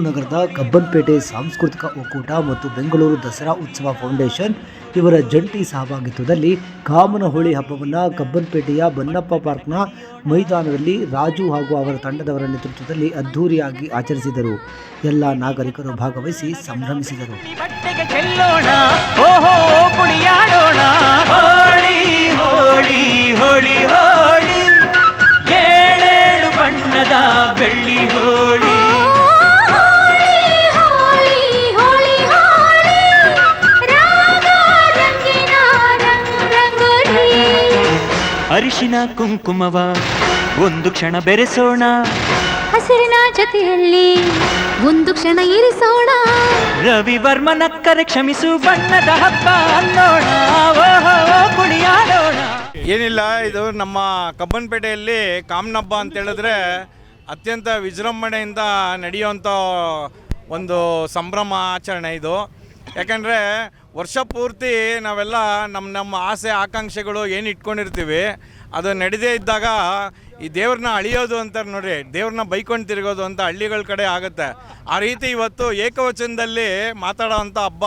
ಬೆಂಗಳೂರು ನಗರದ ಕಬ್ಬನ್ಪೇಟೆ ಸಾಂಸ್ಕೃತಿಕ ಒಕ್ಕೂಟ ಮತ್ತು ಬೆಂಗಳೂರು ದಸರಾ ಉತ್ಸವ ಫೌಂಡೇಶನ್ ಇವರ ಜಂಟಿ ಸಹಭಾಗಿತ್ವದಲ್ಲಿ ಕಾಮನಹೋಳಿ ಹಬ್ಬವನ್ನು ಕಬ್ಬನ್ಪೇಟೆಯ ಬನ್ನಪ್ಪ ಪಾರ್ಕ್ನ ಮೈದಾನದಲ್ಲಿ ರಾಜು ಹಾಗೂ ಅವರ ತಂಡದವರ ನೇತೃತ್ವದಲ್ಲಿ ಅದ್ಧೂರಿಯಾಗಿ ಆಚರಿಸಿದರು. ಎಲ್ಲ ನಾಗರಿಕರು ಭಾಗವಹಿಸಿ ಸಂಭ್ರಮಿಸಿದರು. ಅರಿಶಿನ ಕುಂಕುಮವ ಒಂದು ಕ್ಷಣ ಬೆರೆಸೋಣ. ಹಸಿರಿನ ಜೊತೆಯಲ್ಲಿ ಒಂದು ಕ್ಷಣ ಇರಿಸೋಣ. ರವಿವರ್ಮನಕ್ಕರೆ ಕ್ಷಮಿಸು ಬಣ್ಣದ ಹಬ್ಬ ಅನ್ನೋಣ. ಓಹೋ ಕುಣಿಯಾಡೋಣ. ಏನಿಲ್ಲ ಇದು ನಮ್ಮ ಕಬ್ಬನ್ಪೇಟೆಯಲ್ಲಿ ಕಾಮನಬ್ಬ ಅಂತ ಹೇಳಿದ್ರೆ ಅತ್ಯಂತ ವಿಜೃಂಭಣೆಯಿಂದ ನಡೆಯುವಂಥ ಒಂದು ಸಂಭ್ರಮ ಆಚರಣೆ ಇದು. ಯಾಕಂದರೆ ವರ್ಷ ಪೂರ್ತಿ ನಾವೆಲ್ಲ ನಮ್ಮ ನಮ್ಮ ಆಸೆ, ಆಕಾಂಕ್ಷೆಗಳು ಏನು ಇಟ್ಕೊಂಡಿರ್ತೀವಿ, ಅದು ನಡೆದೇ ಇದ್ದಾಗ ಈ ದೇವ್ರನ್ನ ಅಳಿಯೋದು ಅಂತಾರೆ ನೋಡಿ ದೇವ್ರನ್ನ ಬೈಕೊಂಡು ತಿರುಗೋದು ಅಂತ ಹಳ್ಳಿಗಳ ಕಡೆ ಆಗುತ್ತೆ. ಆ ರೀತಿ ಇವತ್ತು ಏಕವಚನದಲ್ಲಿ ಮಾತಾಡೋ ಅಂಥ ಹಬ್ಬ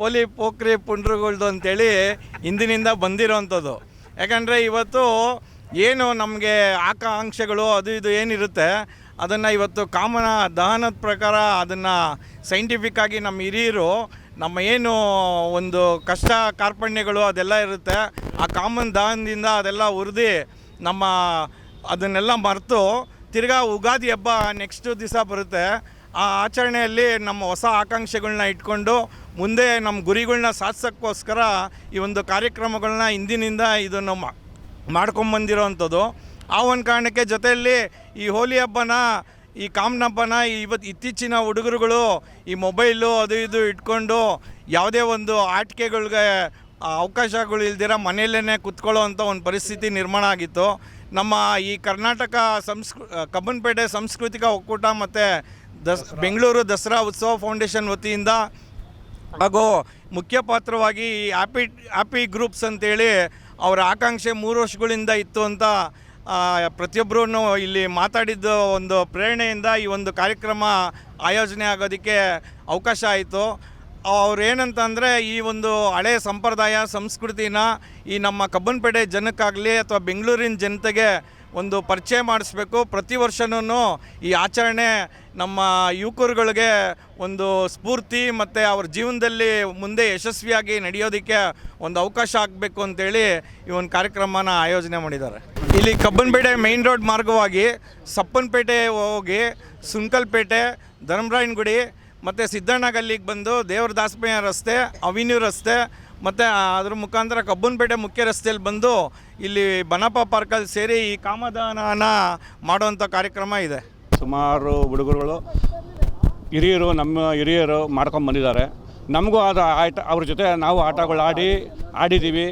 ಪೋಲಿ, ಪೋಖ್ರಿ, ಪುಂಡ್ರುಗಳ್ದು ಅಂತೇಳಿ ಹಿಂದಿನಿಂದ ಬಂದಿರೋವಂಥದ್ದು ಯಾಕಂದರೆ ಇವತ್ತು ಏನು ನಮಗೆ ಆಕಾಂಕ್ಷೆಗಳು ಅದು ಇದು ಏನಿರುತ್ತೆ, ಅದನ್ನು ಇವತ್ತು ಕಾಮನ ದಹನದ ಪ್ರಕಾರ ಅದನ್ನು ಸೈಂಟಿಫಿಕ್ಕಾಗಿ ನಮ್ಮ ಹಿರಿಯರು ನಮ್ಮ ಏನು ಒಂದು ಕಷ್ಟ ಕಾರ್ಪಣ್ಯಗಳು ಅದೆಲ್ಲ ಇರುತ್ತೆ, ಆ ಕಾಮನ್ ದಾನದಿಂದ ಅದೆಲ್ಲ ಉರಿದು ನಮ್ಮ ಅದನ್ನೆಲ್ಲ ಮರೆತು ತಿರ್ಗಾ ಉಗಾದಿ ಹಬ್ಬ ನೆಕ್ಸ್ಟ್ ದಿವಸ ಬರುತ್ತೆ. ಆ ಆಚರಣೆಯಲ್ಲಿ ನಮ್ಮ ಹೊಸ ಆಕಾಂಕ್ಷೆಗಳನ್ನ ಇಟ್ಕೊಂಡು ಮುಂದೆ ನಮ್ಮ ಗುರಿಗಳನ್ನ ಸಾಧಿಸೋಕ್ಕೋಸ್ಕರ ಈ ಒಂದು ಕಾರ್ಯಕ್ರಮಗಳನ್ನ ಹಿಂದಿನಿಂದ ಇದನ್ನು ಮಾ ಮಾಡ್ಕೊಂಬಂದಿರೋವಂಥದ್ದು ಆ ಒಂದು ಕಾರಣಕ್ಕೆ ಜೊತೆಯಲ್ಲಿ ಈ ಹೋಲಿ ಹಬ್ಬನ ಈ ಕಾಮನಪ್ಪನ ಇವತ್ತು ಇತ್ತೀಚಿನ ಹುಡುಗರುಗಳು ಈ ಮೊಬೈಲು ಅದು ಇದು ಇಟ್ಕೊಂಡು ಯಾವುದೇ ಒಂದು ಆಟಿಕೆಗಳಿಗೆ ಅವಕಾಶಗಳು ಇಲ್ದಿರ ಮನೆಯಲ್ಲೇ ಕುತ್ಕೊಳ್ಳೋ ಒಂದು ಪರಿಸ್ಥಿತಿ ನಿರ್ಮಾಣ ಆಗಿತ್ತು. ನಮ್ಮ ಈ ಕರ್ನಾಟಕ ಸಂಸ್ಕೃ ಕಬ್ಬನ್ಪೇಟೆ ಸಾಂಸ್ಕೃತಿಕ ಒಕ್ಕೂಟ ಮತ್ತು ದಸ್, ಬೆಂಗಳೂರು ದಸರಾ ಉತ್ಸವ ಫೌಂಡೇಶನ್ ವತಿಯಿಂದ ಹಾಗೂ ಮುಖ್ಯ ಪಾತ್ರವಾಗಿ ಈ ಹ್ಯಾಪಿ ಹ್ಯಾಪಿ ಗ್ರೂಪ್ಸ್ ಅಂತೇಳಿ ಅವರ ಆಕಾಂಕ್ಷೆ ಮೂರು ವರ್ಷಗಳಿಂದ ಇತ್ತು ಅಂತ ಪ್ರತಿಯೊಬ್ಬರೂ ಇಲ್ಲಿ ಮಾತಾಡಿದ್ದು ಒಂದು ಪ್ರೇರಣೆಯಿಂದ ಈ ಒಂದು ಕಾರ್ಯಕ್ರಮ ಆಯೋಜನೆ ಆಗೋದಕ್ಕೆ ಅವಕಾಶ ಆಯಿತು. ಅವ್ರು ಏನಂತಂದರೆ ಈ ಒಂದು ಹಳೆಯ ಸಂಪ್ರದಾಯ, ಸಂಸ್ಕೃತಿನ ಈ ನಮ್ಮ ಕಬ್ಬನ್ಪೇಟೆ ಜನಕ್ಕಾಗಲಿ ಅಥವಾ ಬೆಂಗಳೂರಿನ ಜನತೆಗೆ ಒಂದು ಪರಿಚಯ ಮಾಡಿಸ್ಬೇಕು. ಪ್ರತಿ ವರ್ಷನೂ ಈ ಆಚರಣೆ ನಮ್ಮ ಯುವಕರುಗಳಿಗೆ ಒಂದು ಸ್ಫೂರ್ತಿ ಮತ್ತು ಅವ್ರ ಜೀವನದಲ್ಲಿ ಮುಂದೆ ಯಶಸ್ವಿಯಾಗಿ ನಡೆಯೋದಕ್ಕೆ ಒಂದು ಅವಕಾಶ ಆಗಬೇಕು ಅಂತೇಳಿ ಈ ಒಂದು ಕಾರ್ಯಕ್ರಮನ ಆಯೋಜನೆ ಮಾಡಿದ್ದಾರೆ. ಇಲ್ಲಿ ಕಬ್ಬನ್ಪೇಟೆ ಮೈನ್ ರೋಡ್ ಮಾರ್ಗವಾಗಿ ಸಪ್ಪನಪೇಟೆ ಹೋಗಿ ಸುಂಕಲ್ಪೇಟೆ, ಧರ್ಮರಾಯನಗುಡಿ ಮತ್ತು ಸಿದ್ದಣ್ಣ ಗಲ್ಲಿಗೆ ಬಂದು ದೇವರ ದಾಸಮಯ್ಯ ರಸ್ತೆ ಅವಿನ್ಯೂ ರಸ್ತೆ ಮತ್ತು ಅದ್ರ ಮುಖಾಂತರ ಕಬ್ಬನ್ಪೇಟೆ ಮುಖ್ಯ ರಸ್ತೆಯಲ್ಲಿ ಬಂದು ಇಲ್ಲಿ ಬನಪ್ಪ ಪಾರ್ಕಲ್ಲಿ ಸೇರಿ ಈ ಕಾಮದಾನನ ಮಾಡುವಂಥ ಕಾರ್ಯಕ್ರಮ ಇದೆ. ಸುಮಾರು ಹುಡುಗರುಗಳು, ಹಿರಿಯರು ನಮ್ಮ ಹಿರಿಯರು ಮಾಡ್ಕೊಂಡು ಬಂದಿದ್ದಾರೆ. ನಮಗೂ ಅದು ಆಟ ಅವ್ರ ಜೊತೆ ನಾವು ಆಟಗಳು ಆಡಿ ಆಡಿದ್ದೀವಿ.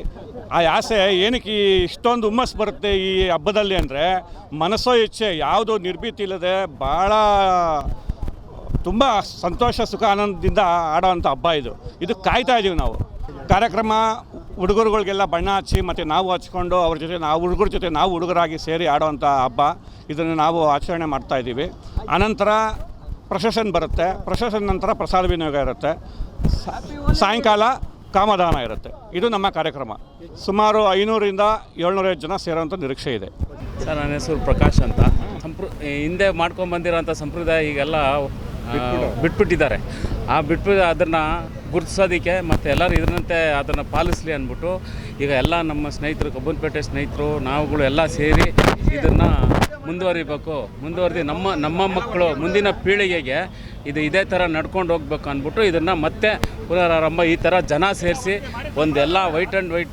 ಆ ಆಸೆ ಏನಕ್ಕೆ ಈ ಇಷ್ಟೊಂದು ಹುಮ್ಮಸ್ ಬರುತ್ತೆ ಈ ಹಬ್ಬದಲ್ಲಿ ಅಂದರೆ ಮನಸ್ಸೋ ಇಚ್ಛೆ, ಯಾವುದು ನಿರ್ಭೀತಿ ಇಲ್ಲದೆ ಭಾಳ ತುಂಬ ಸಂತೋಷ, ಸುಖ, ಆನಂದದಿಂದ ಆಡೋವಂಥ ಹಬ್ಬ ಇದು. ಇದು ಕಾಯ್ತಾ ಇದ್ದೀವಿ ನಾವು. ಕಾರ್ಯಕ್ರಮ ಹುಡುಗರುಗಳಿಗೆಲ್ಲ ಬಣ್ಣ ಹಚ್ಚಿ ಮತ್ತು ನಾವು ಹಚ್ಕೊಂಡು ಅವ್ರ ಜೊತೆ ನಾವು ಹುಡುಗರ ಜೊತೆ ನಾವು ಹುಡುಗರಾಗಿ ಸೇರಿ ಆಡೋವಂಥ ಹಬ್ಬ. ಇದನ್ನು ನಾವು ಆಚರಣೆ ಮಾಡ್ತಾ ಇದ್ದೀವಿ ಆನಂತರ ಪ್ರಶಾಸನ್ ಬರುತ್ತೆ. ಪ್ರಶಾಸನ ನಂತರ ಪ್ರಸಾದ ವಿನಿಯೋಗ ಇರುತ್ತೆ. ಸಾಯಂಕಾಲ ಕಾಮದಾನ ಇರುತ್ತೆ. ಇದು ನಮ್ಮ ಕಾರ್ಯಕ್ರಮ. ಸುಮಾರು ಐನೂರಿಂದ ಏಳ್ನೂರೈವತ್ತು ಜನ ಸೇರೋವಂಥ ನಿರೀಕ್ಷೆ ಇದೆ. ಸರ್ ನನ್ನ ಹೆಸರು ಪ್ರಕಾಶ್ ಅಂತ. ಸಂಪ್ರ ಹಿಂದೆ ಮಾಡ್ಕೊಂಡು ಬಂದಿರೋಂಥ ಸಂಪ್ರದಾಯ ಈಗೆಲ್ಲ ಬಿಟ್ಬಿಟ್ಟಿದ್ದಾರೆ. ಆ ಬಿಟ್ಬಿಟ್ಟು ಅದನ್ನು ಗುರುತಿಸೋದಕ್ಕೆ ಮತ್ತು ಎಲ್ಲರೂ ಇದರಂತೆ ಅದನ್ನು ಪಾಲಿಸಲಿ ಅಂದ್ಬಿಟ್ಟು ಈಗ ಎಲ್ಲ ನಮ್ಮ ಸ್ನೇಹಿತರು ಕಬ್ಬನ್ಪೇಟೆ ಸ್ನೇಹಿತರು ನಾವುಗಳು ಎಲ್ಲ ಸೇರಿ ಇದನ್ನು ಮುಂದುವರಿಬೇಕು. ಮುಂದುವರೆದು ನಮ್ಮ ನಮ್ಮ ಮಕ್ಕಳು ಮುಂದಿನ ಪೀಳಿಗೆಗೆ ಇದು ಇದೇ ಥರ ನಡ್ಕೊಂಡು ಹೋಗ್ಬೇಕು ಅಂದ್ಬಿಟ್ಟು ಇದನ್ನು ಮತ್ತೆ ಪುನರಾರಂಭ ಈ ಥರ ಜನ ಸೇರಿಸಿ ಒಂದೆಲ್ಲ ವೈಟ್ ಆ್ಯಂಡ್ ವೈಟ್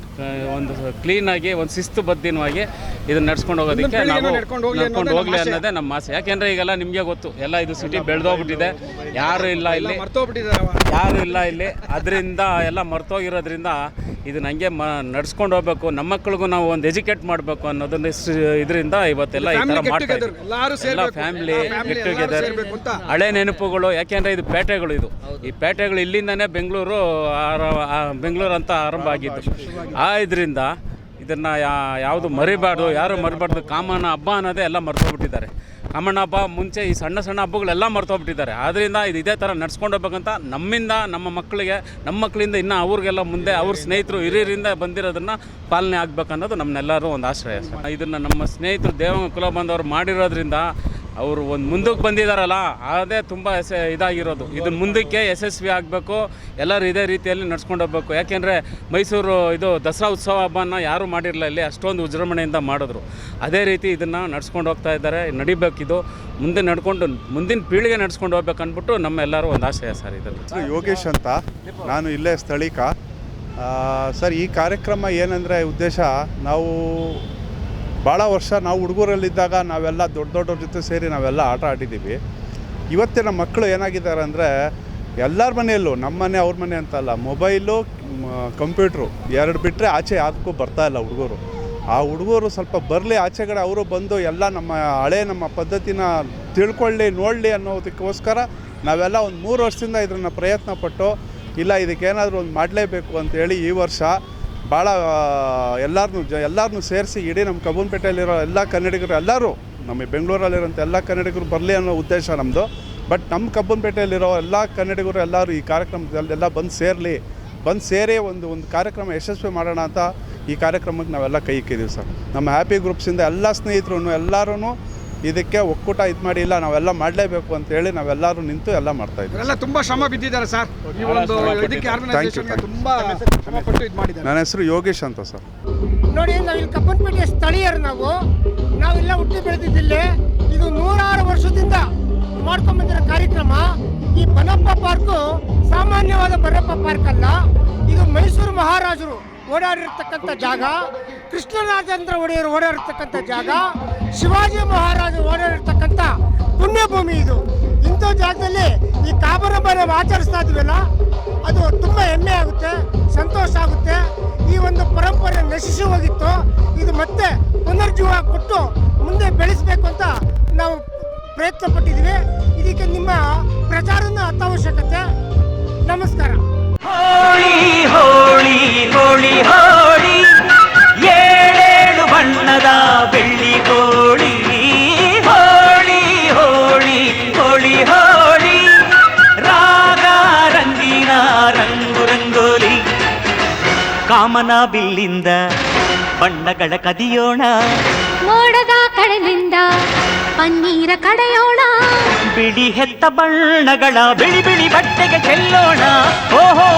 ಒಂದು ಕ್ಲೀನಾಗಿ ಒಂದು ಶಿಸ್ತುಬದ್ಧವಾಗಿ ಇದನ್ನ ನಡ್ಸ್ಕೊಂಡು ಹೋಗೋದಕ್ಕೆ ನಾವು ನಡ್ಕೊಂಡು ಹೋಗಲಿ ಅನ್ನೋದೇ ನಮ್ಮ ಆಸೆ. ಯಾಕೆಂದರೆ ಈಗೆಲ್ಲ ನಿಮಗೆ ಗೊತ್ತು ಎಲ್ಲ ಇದು ಸಿಟಿ ಬೆಳೆದೋಗ್ಬಿಟ್ಟಿದೆ. ಯಾರು ಇಲ್ಲ ಇಲ್ಲಿ. ಯಾರು ಇಲ್ಲ ಇಲ್ಲಿ. ಅದರಿಂದ ಎಲ್ಲ ಮರ್ತೋಗಿರೋದ್ರಿಂದ ಇದು ನನಗೆ ಮ ನಡ್ಸ್ಕೊಂಡು ಹೋಗ್ಬೇಕು. ನಮ್ಮ ಮಕ್ಕಳಿಗೂ ನಾವು ಒಂದು ಎಜುಕೇಟ್ ಮಾಡಬೇಕು ಅನ್ನೋದನ್ನ ಇದರಿಂದ ಇವತ್ತೆಲ್ಲ ಈ ಥರ ಮಾಡ್ತಾ ಇದ್ದೀವಿ. ಎಲ್ಲ ಫ್ಯಾಮಿಲಿ ಗೆಟ್ ಟುಗೆದರ್ ಹಳೆ ನೆನಪುಗಳು ಯಾಕೆಂದರೆ ಇದು ಪೇಟೆಗಳು ಇದು. ಈ ಪೇಟೆಗಳು ಇಲ್ಲಿಂದನೇ ಬೆಂಗಳೂರು ಆರ- ಆ ಬೆಂಗಳೂರು ಅಂತ ಆರಂಭ ಆಗಿದ್ದು. ಆ ಇದರಿಂದ ಇದನ್ನು ಯಾವುದು ಮರಿಬಾರ್ದು ಯಾರು ಮರಿಬಾರ್ದು ಕಾಮನ ಹಬ್ಬ ಅನ್ನೋದೇ ಎಲ್ಲ ಮರ್ತೋಗ್ಬಿಟ್ಟಿದ್ದಾರೆ. ಕಾಮಣ್ಣ ಹಬ್ಬ ಮುಂಚೆ ಈ ಸಣ್ಣ ಸಣ್ಣ ಹಬ್ಬಗಳೆಲ್ಲ ಮರ್ತೋಗ್ಬಿಟ್ಟಿದ್ದಾರೆ. ಆದ್ದರಿಂದ ಇದು ಇದೇ ಥರ ನಡ್ಸ್ಕೊಂಡು ಹೋಗ್ಬೇಕಂತ ನಮ್ಮಿಂದ, ನಮ್ಮ ಮಕ್ಕಳಿಗೆ, ನಮ್ಮ ಮಕ್ಕಳಿಂದ ಇನ್ನೂ ಅವ್ರಿಗೆಲ್ಲ ಮುಂದೆ ಅವ್ರ ಸ್ನೇಹಿತರು ಹಿರಿಯರಿಂದ ಬಂದಿರೋದನ್ನ ಪಾಲನೆ ಆಗ್ಬೇಕನ್ನೋದು ನಮ್ಮನ್ನೆಲ್ಲರೂ ಒಂದು ಆಶ್ರಯ ಇದನ್ನು ನಮ್ಮ ಸ್ನೇಹಿತರು ದೇವಂಗ ಕುಲ ಬಂದವರು ಮಾಡಿರೋದ್ರಿಂದ ಅವರು ಒಂದು ಮುಂದಕ್ಕೆ ಬಂದಿದ್ದಾರಲ್ಲ ಅದೇ ತುಂಬ ಎಸ, ಇದಾಗಿರೋದು. ಇದನ್ನು ಮುಂದಕ್ಕೆ ಯಶಸ್ವಿ ಆಗಬೇಕು, ಎಲ್ಲರೂ ಇದೇ ರೀತಿಯಲ್ಲಿ ನಡ್ಸ್ಕೊಂಡು ಹೋಗ್ಬೇಕು. ಯಾಕೆಂದರೆ ಮೈಸೂರು ಇದು ದಸರಾ ಉತ್ಸವ ಹಬ್ಬನ ಯಾರೂ ಮಾಡಿರಲಿಲ್ಲ ಇಲ್ಲಿ, ಅಷ್ಟೊಂದು ವಿಜೃಂಭಣೆಯಿಂದ ಮಾಡಿದ್ರು. ಅದೇ ರೀತಿ ಇದನ್ನು ನಡ್ಸ್ಕೊಂಡು ಹೋಗ್ತಾ ಇದ್ದಾರೆ ನಡಿಬೇಕಿದು ಮುಂದೆ ನಡ್ಕೊಂಡು, ಮುಂದಿನ ಪೀಳಿಗೆ ನಡ್ಸ್ಕೊಂಡು ಹೋಗ್ಬೇಕು ಅಂದ್ಬಿಟ್ಟು ನಮ್ಮೆಲ್ಲರೂ ಒಂದು ಆಶಯ ಸರ್ ಇದರಲ್ಲಿ. ಯೋಗೇಶ್ ಅಂತ, ನಾನು ಇಲ್ಲೇ ಸ್ಥಳೀಕ. ಸರ್, ಈ ಕಾರ್ಯಕ್ರಮ ಏನಂದರೆ ಉದ್ದೇಶ, ನಾವು ಭಾಳ ವರ್ಷ ನಾವು ಹುಡುಗರಲ್ಲಿದ್ದಾಗ ನಾವೆಲ್ಲ ದೊಡ್ಡ ದೊಡ್ಡವ್ರ ಜೊತೆ ಸೇರಿ ನಾವೆಲ್ಲ ಆಟ ಆಡಿದ್ದೀವಿ. ಇವತ್ತಿನ ಮಕ್ಕಳು ಏನಾಗಿದ್ದಾರೆ ಅಂದರೆ ಎಲ್ಲರ ಮನೆಯಲ್ಲೂ, ನಮ್ಮ ಮನೆ, ಅವ್ರ ಮನೆ ಅಂತಲ್ಲ ಮೊಬೈಲು ಕಂಪ್ಯೂಟ್ರು ಎರಡು ಬಿಟ್ಟರೆ ಆಚೆ ಯಾವ್ದಕ್ಕೂ ಬರ್ತಾ ಇಲ್ಲ ಹುಡುಗರು. ಆ ಹುಡುಗರು ಸ್ವಲ್ಪ ಬರಲಿ ಆಚೆಗಡೆ ಅವರು ಬಂದು ಎಲ್ಲ ನಮ್ಮ ಹಳೆ, ನಮ್ಮ ಪದ್ಧತಿನ ತಿಳ್ಕೊಳ್ಳಿ, ನೋಡಲಿ ಅನ್ನೋದಕ್ಕೋಸ್ಕರ ನಾವೆಲ್ಲ ಒಂದು ಮೂರು ವರ್ಷದಿಂದ ಇದನ್ನು ಪ್ರಯತ್ನ ಪಟ್ಟು ಇಲ್ಲ ಇದಕ್ಕೇನಾದರೂ ಒಂದು ಮಾಡಲೇಬೇಕು ಅಂತೇಳಿ ಈ ವರ್ಷ ಭಾಳ ಎಲ್ಲರನ್ನೂ ಜ ಎಲ್ಲರನ್ನೂ ಸೇರಿಸಿ ಇಡೀ ನಮ್ಮ ಕಬ್ಬನ್ಪೇಟೆಯಲ್ಲಿರೋ ಎಲ್ಲ ಕನ್ನಡಿಗರು ಎಲ್ಲರೂ, ನಮ್ಮ ಬೆಂಗಳೂರಲ್ಲಿರೋಂಥ ಎಲ್ಲ ಕನ್ನಡಿಗರು ಬರಲಿ ಅನ್ನೋ ಉದ್ದೇಶ ನಮ್ಮದು ಬಟ್ ನಮ್ಮ ಕಬ್ಬನ್ಪೇಟೆಯಲ್ಲಿರೋ ಎಲ್ಲ ಕನ್ನಡಿಗರು ಎಲ್ಲರೂ ಈ ಕಾರ್ಯಕ್ರಮದಲ್ಲೆಲ್ಲ ಬಂದು ಸೇರಲಿ, ಬಂದು ಸೇರಿ ಒಂದು ಒಂದು ಕಾರ್ಯಕ್ರಮ ಯಶಸ್ವಿ ಮಾಡೋಣ ಅಂತ ಈ ಕಾರ್ಯಕ್ರಮಕ್ಕೆ ನಾವೆಲ್ಲ ಕೈ ಇಕ್ಕಿದ್ದೀವಿ ಸರ್. ನಮ್ಮ ಹ್ಯಾಪಿ ಗ್ರೂಪ್ಸಿಂದ ಎಲ್ಲ ಸ್ನೇಹಿತರು ಎಲ್ಲರೂ ಇದಕ್ಕೆ ಒಕ್ಕೂಟ ಇದು ಮಾಡಿ ಇಲ್ಲ ನಾವೆಲ್ಲ ಮಾಡಲೇಬೇಕು ಅಂತೇಳಿ ನಾವೆಲ್ಲರೂ ನಿಂತು ಎಲ್ಲ ಮಾಡ್ತಾ ಇದ್ದೀವಿ. ಎಲ್ಲ ತುಂಬಾ ಶ್ರಮ ಬಿದ್ದಿದ್ದಾರೆ ಸರ್. ಈ ಒಂದು ಇದಕ್ಕೆ ಆರ್ಗನೈಸೇಷನ್ಗೆ Thank ತುಂಬಾ ಶ್ರಮ ಪಟ್ಟು ಇದು ಮಾಡಿದ್ದಾರೆ. ನನ್ನ ಹೆಸರು ಯೋಗೇಶ್ ಅಂತ ಸರ್. ನೋಡಿ ನಾವು ಇಲ್ಲಿ ಕಪ್ಪನಪೇಟೆ ಸ್ಥಳೀಯರು ನಾವು. ನಾವೆಲ್ಲ ಹುಟ್ಟಿ ಬೆಳೆದಿದ್ದಿಲ್ಲೇ ಇದು ನೂರಾರು ವರ್ಷದಿಂದ ಮಾಡ್ಕೊಂಬಂದಿರೋ ಕಾರ್ಯಕ್ರಮ. ಈ ಬನಪ್ಪ ಪಾರ್ಕು ಸಾಮಾನ್ಯವಾದ ಬನಪ್ಪ ಪಾರ್ಕ್ ಅಲ್ಲ. ಇದು ಮೈಸೂರು ಮಹಾರಾಜರು ಓಡಾಡಿರ್ತಕ್ಕಂಥ ಜಾಗ. ಕೃಷ್ಣರಾಜೇಂದ್ರ ಒಡೆಯರು ಓಡಾಡಿರ್ತಕ್ಕಂಥ ಜಾಗ, ಶಿವಾಜಿ ಮಹಾರಾಜರು ಓಡಾಡಿರ್ತಕ್ಕಂಥ ಪುಣ್ಯಭೂಮಿ ಇದು. ಇಂಥ ಜಾಗದಲ್ಲಿ ಈ ಕಾಬರ ನಾವು ಆಚರಿಸ್ತಾ ಇದ್ದೀವಲ್ಲ ಅದು ತುಂಬ ಹೆಮ್ಮೆ ಆಗುತ್ತೆ, ಸಂತೋಷ ಆಗುತ್ತೆ. ಈ ಒಂದು ಪರಂಪರೆ ನಶಿಸಿ ಹೋಗಿತ್ತು. ಇದು ಮತ್ತೆ ಪುನರ್ಜೀವ ಕೊಟ್ಟು ಮುಂದೆ ಬೆಳೆಸಬೇಕು ಅಂತ ನಾವು ಪ್ರಯತ್ನ ಪಟ್ಟಿದ್ದೀವಿ ಇದಕ್ಕೆ ನಿಮ್ಮ ಪ್ರಚಾರದ ಕಾಮನ ಬಿಲ್ಲಿಂದ ಬಣ್ಣಗಳ ಕದಿಯೋಣ. ಮೋಡದ ಕಡಲಿಂದ ಪನ್ನೀರ ಕಡೆಯೋಣ. ಬಿಳಿ ಹೆತ್ತ ಬಣ್ಣಗಳ ಬಿಳಿ ಬಿಳಿ ಬಟ್ಟೆಗೆ ಚೆಲ್ಲೋಣ. ಓಹೋ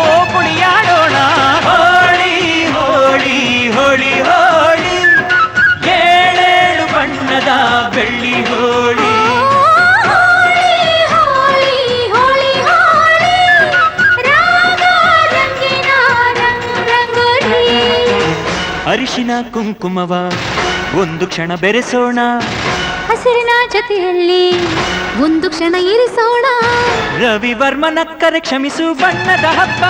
ಅರಿಶಿನ ಕುಂಕುಮವ ಒಂದು ಕ್ಷಣ ಬೆರೆಸೋಣ. ಹಸಿರಿನ ಜೊತೆಯಲ್ಲಿ ಒಂದು ಕ್ಷಣ ಇರಿಸೋಣ. ರವಿವರ್ಮನಕ್ಕರೆ ಕ್ಷಮಿಸು ಬಣ್ಣದ ಹಬ್ಬ